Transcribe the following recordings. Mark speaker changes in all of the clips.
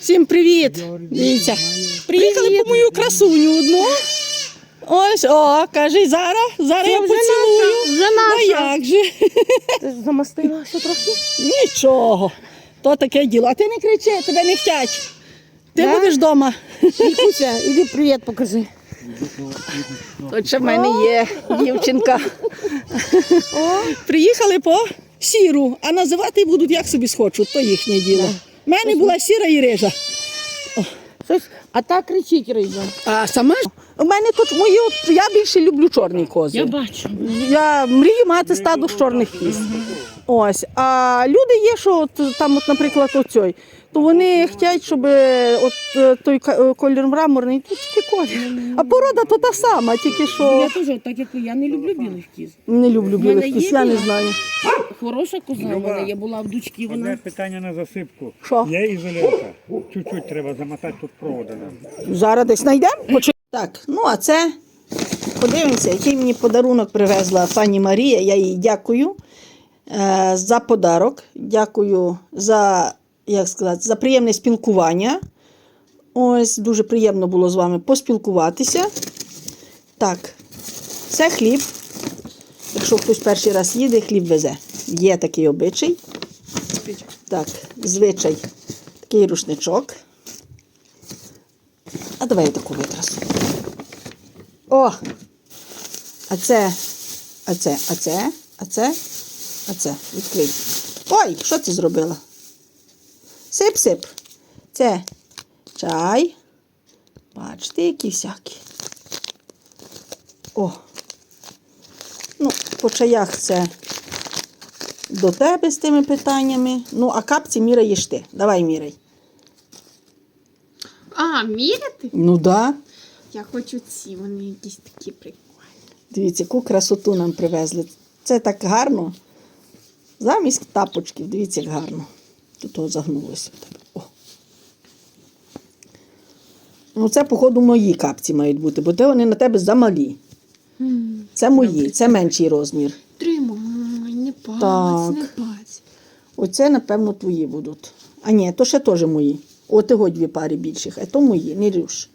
Speaker 1: Всім привіт! Дивіться. Приїхали по мою красуню одну. Ось, о, каже, зараз, зараз я
Speaker 2: вже
Speaker 1: поцілую.
Speaker 2: наша,
Speaker 1: Ну як же?
Speaker 2: Ти замастилася трохи?
Speaker 1: Нічого. То таке діло. А ти не кричи, тебе не втять. Ти
Speaker 2: Да?
Speaker 1: будеш вдома.
Speaker 2: Вікуся, іди привіт покажи.
Speaker 1: Тут ще в мене є дівчинка. Приїхали по сіру, а називати будуть як собі схочуть, то їхнє діло. У мене була сіра і рижа.
Speaker 2: Щось, а та кричить риза.
Speaker 1: А сама ж у мене тут мої, от, я більше люблю чорні кози.
Speaker 2: бачу.
Speaker 1: Я мрію мати стадо з чорних кіз. Ось. А люди є, що от, там, от, наприклад, оцей, то вони хочуть, щоб е, от е, той е, колір мраморний, то тільки колір. А порода то та сама, тільки що
Speaker 2: Я теж, так як я не люблю білих кіз.
Speaker 1: не люблю білих кіз, я не знаю.
Speaker 2: Хороша коза в мене є, була в
Speaker 3: Одне
Speaker 2: вона.
Speaker 3: питання на засипку.
Speaker 1: Що?
Speaker 3: Є ізолента. Чуть-чуть треба замотати тут провода.
Speaker 1: Зараз десь знайдемо. Почек- Так, ну а це подивимося, який мені подарунок привезла пані Марія. Я їй дякую за подарок. Дякую за, як сказати, за приємне спілкування. Ось дуже приємно було з вами поспілкуватися. Так, це хліб. Якщо хтось перший раз їде, хліб везе. Є такий обичай. Так, звичай, такий рушничок. А давай я таку витрасу. О! А це, а це, а це, а це, а це. Відкрий. Ой, що ти зробила? Сип-сип. Це чай. Бачите, які всякі. О. Ну, по чаях це до тебе з тими питаннями. Ну, а капці міряєш ти. Давай міряй.
Speaker 4: А, міряти?
Speaker 1: Ну да.
Speaker 4: Я хочу ці, вони якісь такі прикольні.
Speaker 1: Дивіться, яку красоту нам привезли. Це так гарно. Замість тапочків, дивіться, як гарно. Тут о, загнулося. О. Ну, це, походу, мої капці мають бути, бо те вони на тебе замалі. Це мої, це менший розмір.
Speaker 4: Тримай, не паць,
Speaker 1: Так.
Speaker 4: не паць.
Speaker 1: Оце, напевно, твої будуть. А ні, то ще теж мої. От його дві пари більших, а то мої, не рюш.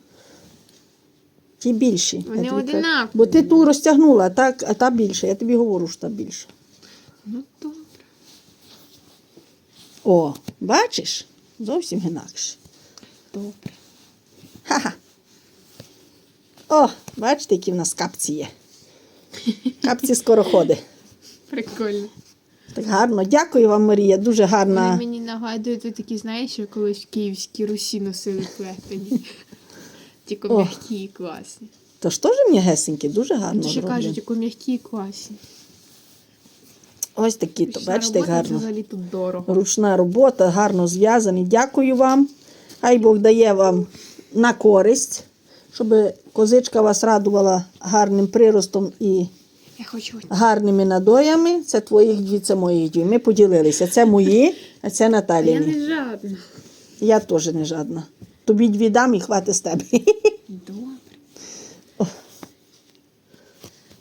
Speaker 1: Ті більші.
Speaker 4: Вони
Speaker 1: Я тобі кажу.
Speaker 4: одинакові.
Speaker 1: Бо ти ту розтягнула, а, так, а та більша. Я тобі говорю, що та більша.
Speaker 4: Ну добре.
Speaker 1: О, бачиш? Зовсім інакше.
Speaker 4: Добре.
Speaker 1: Ха-ха. О, бачите, які в нас капці є. Капці скороходи.
Speaker 4: Прикольно.
Speaker 1: Так гарно. Дякую вам, Марія. Дуже гарна.
Speaker 4: мені нагадують ти такі, знаєш, що колись в Київській Русі носили плетені. Тільки м'які і класні.
Speaker 1: Тож теж м'ягесенькі, дуже гарно.
Speaker 4: Дуже
Speaker 1: зроблені.
Speaker 4: кажуть, тільки м'які і класні.
Speaker 1: Ось такі, то бачите,
Speaker 4: робота
Speaker 1: гарно.
Speaker 4: Взагалі тут дорого.
Speaker 1: Ручна робота, гарно зв'язані. Дякую вам. Хай Бог дає вам на користь, щоб козичка вас радувала гарним приростом і
Speaker 4: Я хочу
Speaker 1: гарними надоями. Це твоїх дві, це моїх дві. Ми поділилися. Це мої, а це
Speaker 4: Я не жадна.
Speaker 1: Я теж не жадна. Тобі дві дам і хватить з тебе.
Speaker 4: Добре.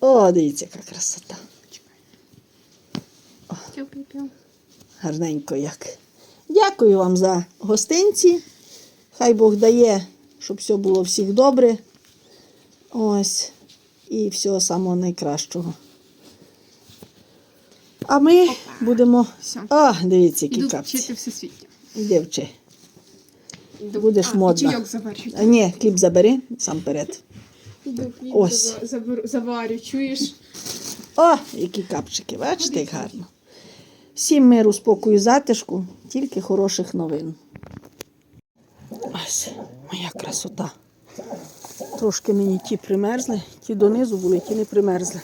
Speaker 1: О, дивіться, яка красота. Гарненько як. Дякую вам за гостинці. Хай Бог дає, щоб все було всіх добре. Ось. І всього самого найкращого. А ми будемо.
Speaker 4: Все.
Speaker 1: О, дивіться, які капці.
Speaker 4: вчити.
Speaker 1: Іди вчи.
Speaker 4: Іду-
Speaker 1: Будеш
Speaker 4: а,
Speaker 1: модна.
Speaker 4: Чайок.
Speaker 1: А ні, хліб забери сам перед. Ось.
Speaker 4: заварю, чуєш?
Speaker 1: О, які капчики, бачите, як гарно. Всім миру, спокою, затишку, тільки хороших новин. Ось моя красота. Трошки мені ті примерзли, ті донизу були, ті не примерзли.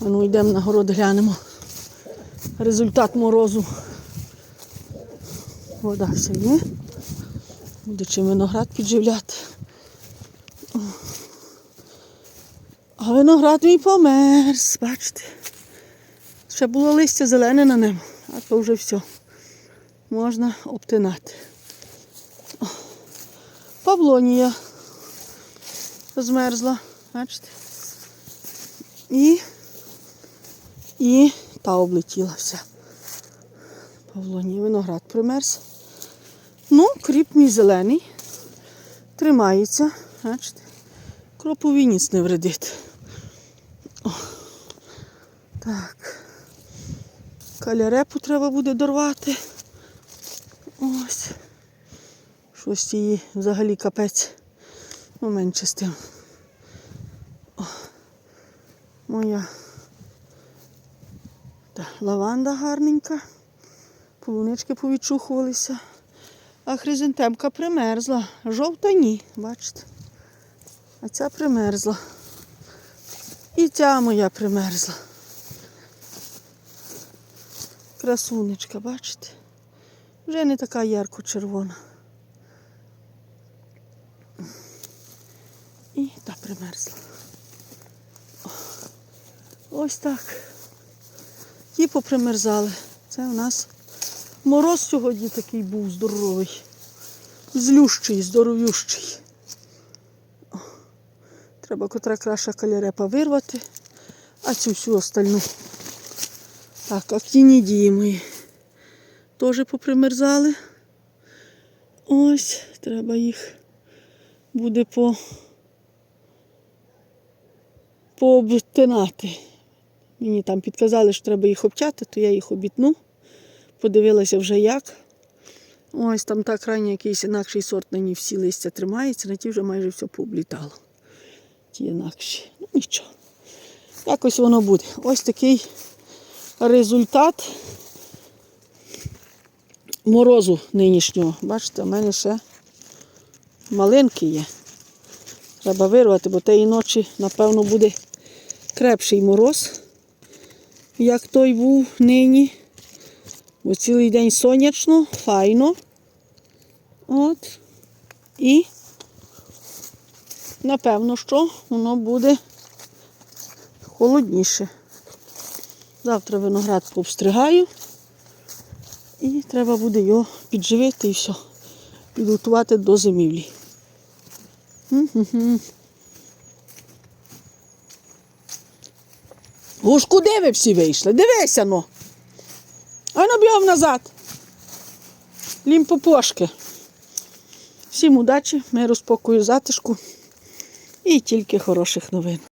Speaker 1: А ну йдемо на город, глянемо. Результат морозу. Вода все є. Буде чим виноград підживляти. А виноград мій померз, бачите. Ще було листя зелене на ньому, а то вже все. Можна обтинати. Павлонія змерзла, бачите. І, і та облетіла вся. Павлонія, виноград примерз. Ну, кріп мій зелений. Тримається. Бачите? Кропові ніц не вредить. О. Так. Калярепу треба буде дорвати. Ось. Щось її взагалі капець. Ну, менше з тим. О. Моя та, лаванда гарненька. Полунички повідчухувалися. А хризантемка примерзла. Жовта ні, бачите. А ця примерзла. І ця моя примерзла. Красунечка, бачите? Вже не така ярко-червона. І та примерзла. Ось так. Ті попримерзали. Це у нас мороз сьогодні такий був здоровий. Злющий, здоровющий. Треба котра краша калярепа вирвати, а цю всю остальну. Так, актінідії мої теж попримерзали. Ось, треба їх буде по пообтинати. Мені там підказали, що треба їх обтяти, то я їх обітну. Подивилася вже як. Ось там так крайній якийсь інакший сорт на ній всі листя тримається, на ті вже майже все пооблітало. Ті інакші. Ну нічого. Якось воно буде. Ось такий результат морозу нинішнього. Бачите, у мене ще малинки є. Треба вирвати, бо тієї ночі, напевно, буде крепший мороз, як той був нині. Бо цілий день сонячно, файно. От. І напевно, що воно буде холодніше. Завтра виноград пообстригаю. І треба буде його підживити і все. Підготувати до зимівлі. Уж куди ви всі вийшли? Дивися ну. А ну бігом назад. Лімпопошки. Всім удачі, миру, спокою, затишку і тільки хороших новин.